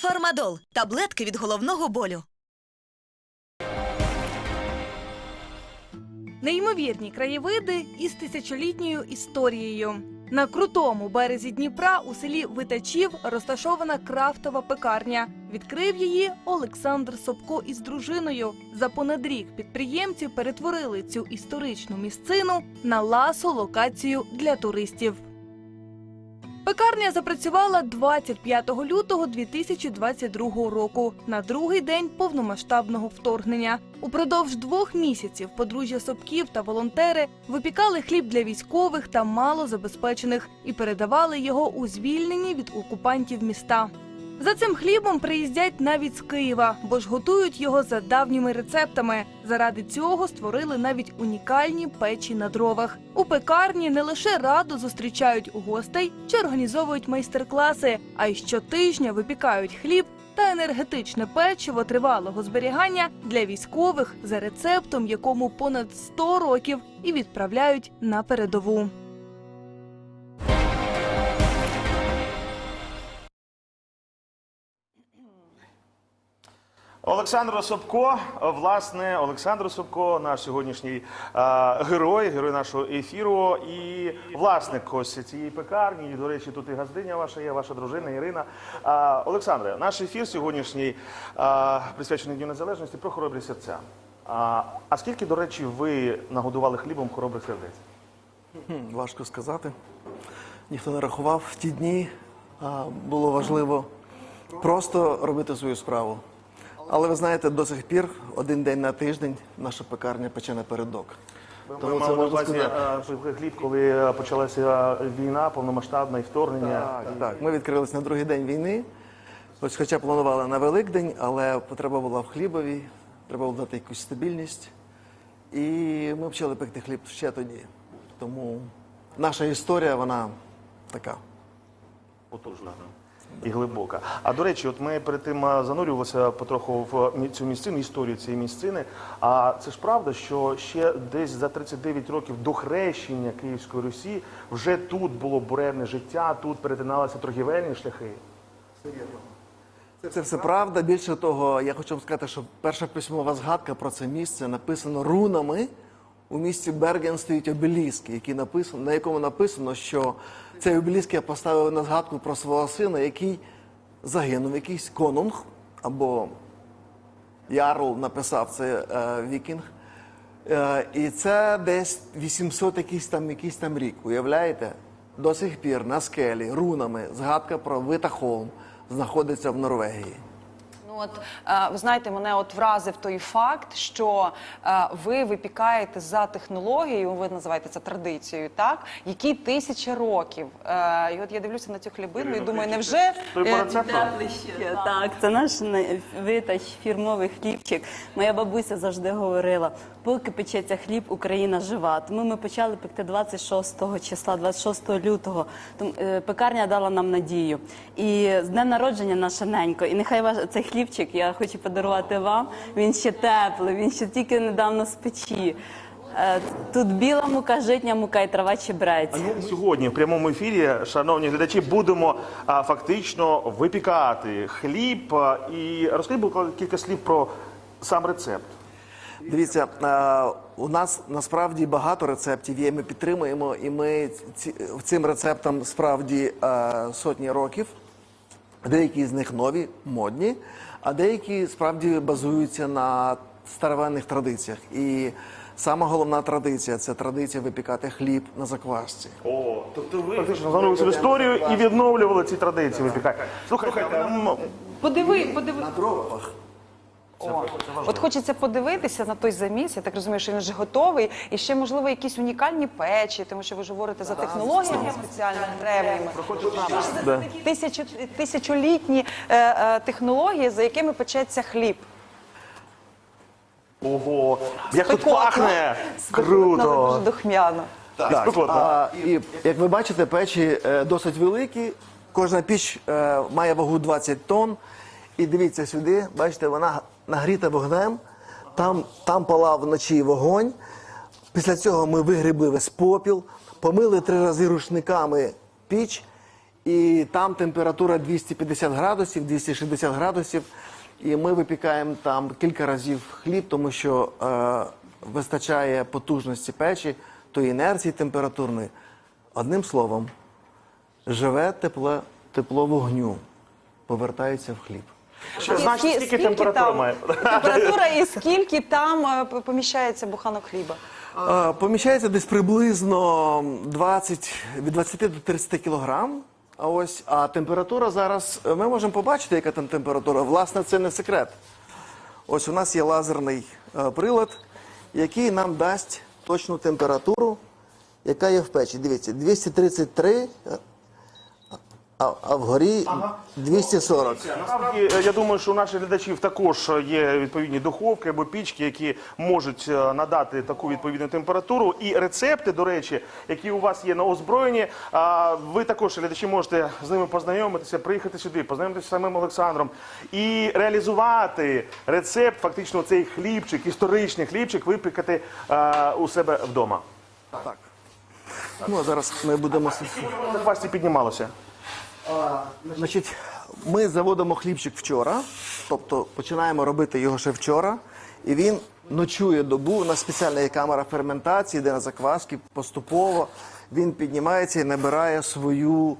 Фармадол таблетки від головного болю. Неймовірні краєвиди із тисячолітньою історією. На крутому березі Дніпра у селі Витачів розташована крафтова пекарня. Відкрив її Олександр Собко із дружиною. За понад рік підприємці перетворили цю історичну місцину на ласу локацію для туристів. Пекарня запрацювала 25 лютого 2022 року на другий день повномасштабного вторгнення. Упродовж двох місяців подружжя Собків та волонтери випікали хліб для військових та малозабезпечених і передавали його у звільнені від окупантів міста. За цим хлібом приїздять навіть з Києва, бо ж готують його за давніми рецептами. Заради цього створили навіть унікальні печі на дровах. У пекарні не лише радо зустрічають гостей чи організовують майстер-класи, а й щотижня випікають хліб та енергетичне печиво тривалого зберігання для військових за рецептом, якому понад 100 років і відправляють на передову. Олександр Собко, власне, Олександр Собко, наш сьогоднішній а, герой, герой нашого ефіру і власник ось цієї пекарні. До речі, тут і газдиня ваша є, ваша дружина Ірина. А, Олександре, наш ефір сьогоднішній а, присвячений Дню Незалежності про хоробрі серця. А, а скільки, до речі, ви нагодували хлібом хоробрих сердець? Важко сказати. Ніхто не рахував в ті дні. А, було важливо просто робити свою справу. Але ви знаєте, до сих пір один день на тиждень наша пекарня пече напередок. Ви Тому це мали на можна увазі сказати. а, хліб, коли почалася війна, повномасштабна і вторгнення. Так, так. Ми відкрились на другий день війни. Ось хоча планували на Великдень, але потреба була в хлібові, треба було дати якусь стабільність. І ми почали пекти хліб ще тоді. Тому наша історія, вона така. Потужна і глибока. А до речі, от ми перед тим занурювалися потроху в цю місцину, історію цієї місцини. А це ж правда, що ще десь за 39 років до хрещення Київської Русі вже тут було буремне життя, тут перетиналися торгівельні шляхи. Це все правда. Більше того, я хочу вам сказати, що перша письмова згадка про це місце написано рунами. У місті Берген стоїть обеліск, який написано, на якому написано, що цей обеліск я поставив на згадку про свого сина, який загинув, якийсь конунг або Ярл написав це е, вікінг. Е, і це десь 800 якийсь там, якийсь там рік. Уявляєте? До сих пір на скелі рунами згадка про Витахолм знаходиться в Норвегії. От е, ви знаєте, мене от вразив той факт, що е, ви випікаєте за технологією, ви називаєте це традицією, так які тисячі років. Е, І от я дивлюся на цю хлібину і думаю, невже е? Так, це наш витач, фірмовий хлібчик. Моя бабуся завжди говорила, поки печеться хліб, Україна жива. Тому ми почали пекти 26 числа, 26 лютого. Тому е, пекарня дала нам надію. І з днем народження наша ненько. І нехай ваш цей хлібчик я хочу подарувати вам. Він ще теплий, він ще тільки недавно з печі. Е, Тут біла мука, житня мука і трава чебрець. А ми сьогодні в прямому ефірі, шановні глядачі, будемо а, фактично випікати хліб. А, і розкажіть, будь ласка, кілька слів про сам рецепт. Дивіться, е, у нас насправді багато рецептів є. Ми підтримуємо, і ми ці, цим рецептам справді е, сотні років. Деякі з них нові, модні, а деякі справді базуються на старовинних традиціях. І сама головна традиція це традиція випікати хліб на заквасці. О, тобто ви фактично занурилися в історію і відновлювали ці традиції випікати. Слухайте, а м- подиви, подиви. На дровах. О, от хочеться подивитися на той заміс. Я так розумію, що він вже готовий. І ще можливо якісь унікальні печі, тому що ви ж говорите за технологіями спеціально древніми. Да. Тисячу, тисячолітні е, е, технології, за якими печеться хліб. ого, як тут Спекотно. пахне! Спекотно, але Круто! Дуже духмяно. Так, спекотно. А, і як ви бачите, печі е, досить великі. Кожна піч е, має вагу 20 тонн. І дивіться сюди, бачите, вона нагріта вогнем. Там, там палав вночі вогонь. Після цього ми вигрібли весь попіл, помили три рази рушниками піч І там температура 250 градусів, 260 градусів. І ми випікаємо там кілька разів хліб, тому що е, вистачає потужності печі, тої інерції температурної. Одним словом, живе тепло, тепло вогню, повертається в хліб. Що значить, Скі- скільки температура там, має? температура і скільки там е, поміщається буханок хліба? Е, Поміщається десь приблизно 20, від 20 до 30 кілограм. А ось а температура зараз. е, Ми можемо побачити, яка там температура. Власне, це не секрет. Ось у нас є лазерний е, прилад, який нам дасть точну температуру, яка є в печі. Дивіться, 233, е, а, а вгорі 240. Насправді, е, я думаю, що у наших глядачів також є відповідні духовки або пічки, які можуть е, надати таку відповідну температуру. І рецепти, до речі, які у вас є на озброєнні, а, ви також глядачі можете з ними познайомитися, приїхати сюди, познайомитися з самим Олександром і реалізувати рецепт, фактично цей хлібчик, історичний хлібчик, випікати е, у себе вдома. Так. Ну, а зараз ми будемо. На пасті Значить, ми заводимо хлібчик вчора, тобто починаємо робити його ще вчора, і він ночує добу. У нас спеціальна є камера ферментації, де на закваски поступово він піднімається і набирає свою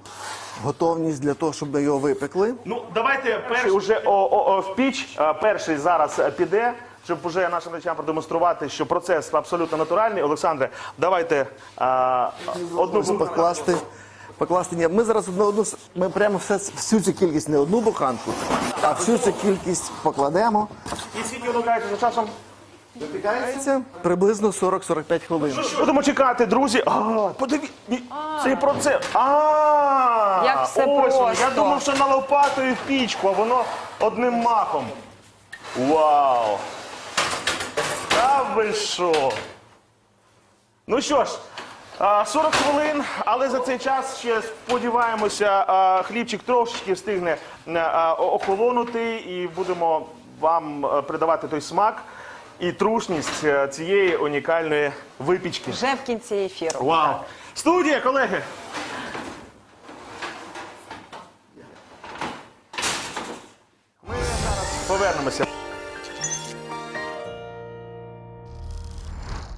готовність для того, щоб ми його випекли. Ну, давайте перший уже о, о, о, в піч. А, Перший зараз е, піде, щоб уже нашим речам продемонструвати, що процес абсолютно натуральний. Олександре, давайте а, одну Ось покласти. Покласти ні. Ми зараз одну, одну ми прямо все, всю цю кількість, не одну буханку, а всю цю кількість покладемо. І скільки вимагаєте за часом? Випікається приблизно 40-45 хвилин. Будемо чекати, друзі. А, подивіться, цей процес. А, Як все ось воно. Я думав, що на лопату і в пічку, а воно одним махом. Вау! Та ви що? Ну що ж, 40 хвилин, але за цей час ще сподіваємося, хлібчик трошечки встигне охолонути і будемо вам придавати той смак і трушність цієї унікальної випічки. Вже в кінці ефіру. Вау! Студія, колеги!